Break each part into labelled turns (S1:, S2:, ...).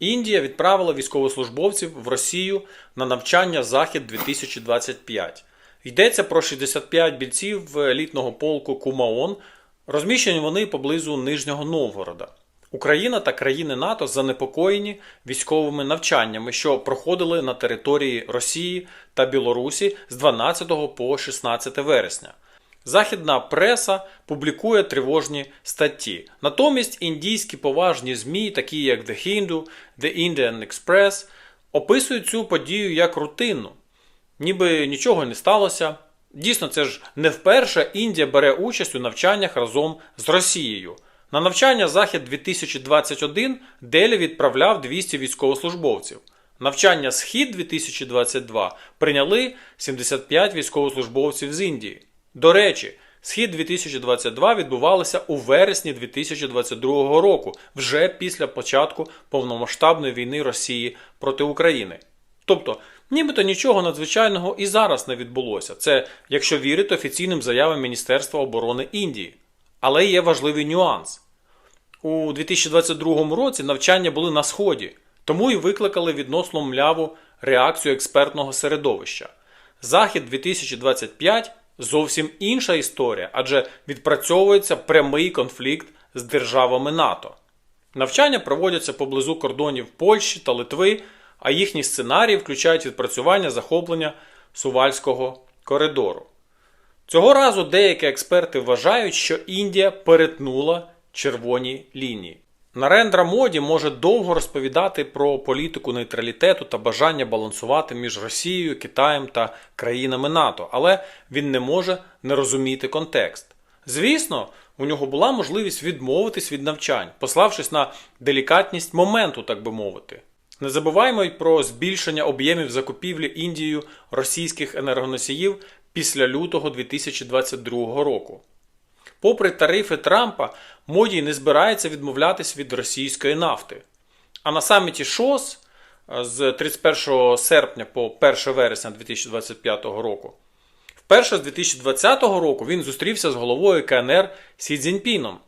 S1: Індія відправила військовослужбовців в Росію на навчання Захід 2025. Йдеться про 65 бійців елітного полку Кумаон. Розміщені вони поблизу Нижнього Новгорода. Україна та країни НАТО занепокоєні військовими навчаннями, що проходили на території Росії та Білорусі з 12 по 16 вересня. Західна преса публікує тривожні статті. Натомість індійські поважні ЗМІ, такі як The Hindu, The Indian Express, описують цю подію як рутинну. Ніби нічого не сталося. Дійсно, це ж не вперше Індія бере участь у навчаннях разом з Росією. На навчання Захід 2021 Делі відправляв 200 військовослужбовців. Навчання Схід 2022 прийняли 75 військовослужбовців з Індії. До речі, Схід 2022 відбувалося у вересні 2022 року, вже після початку повномасштабної війни Росії проти України. Тобто, нібито нічого надзвичайного і зараз не відбулося. Це якщо вірити офіційним заявам Міністерства оборони Індії. Але є важливий нюанс. У 2022 році навчання були на Сході, тому і викликали відносно мляву реакцію експертного середовища. Захід 2025 зовсім інша історія, адже відпрацьовується прямий конфлікт з державами НАТО. Навчання проводяться поблизу кордонів Польщі та Литви, а їхні сценарії включають відпрацювання захоплення Сувальського коридору. Цього разу деякі експерти вважають, що Індія перетнула червоні лінії. Нарендра Моді може довго розповідати про політику нейтралітету та бажання балансувати між Росією, Китаєм та країнами НАТО, але він не може не розуміти контекст. Звісно, у нього була можливість відмовитись від навчань, пославшись на делікатність моменту, так би мовити. Не забуваємо й про збільшення об'ємів закупівлі Індією російських енергоносіїв після лютого 2022 року. Попри тарифи Трампа, Моді не збирається відмовлятись від російської нафти. А на саміті ШОС е, з 31 серпня по 1 вересня 2025 року, вперше з 2020 року він зустрівся з головою КНР Сі Цзіньпіном.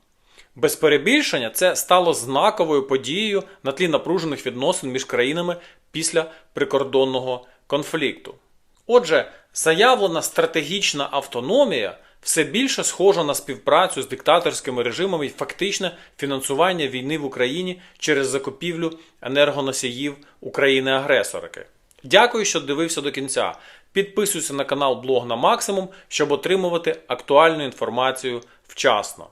S1: Без перебільшення це стало знаковою подією на тлі напружених відносин між країнами після прикордонного конфлікту. Отже, заявлена стратегічна автономія все більше схожа на співпрацю з диктаторськими режимами і фактичне фінансування війни в Україні через закупівлю енергоносіїв України-агресорки. Дякую, що дивився до кінця. Підписуйся на канал Блог на Максимум, щоб отримувати актуальну інформацію вчасно.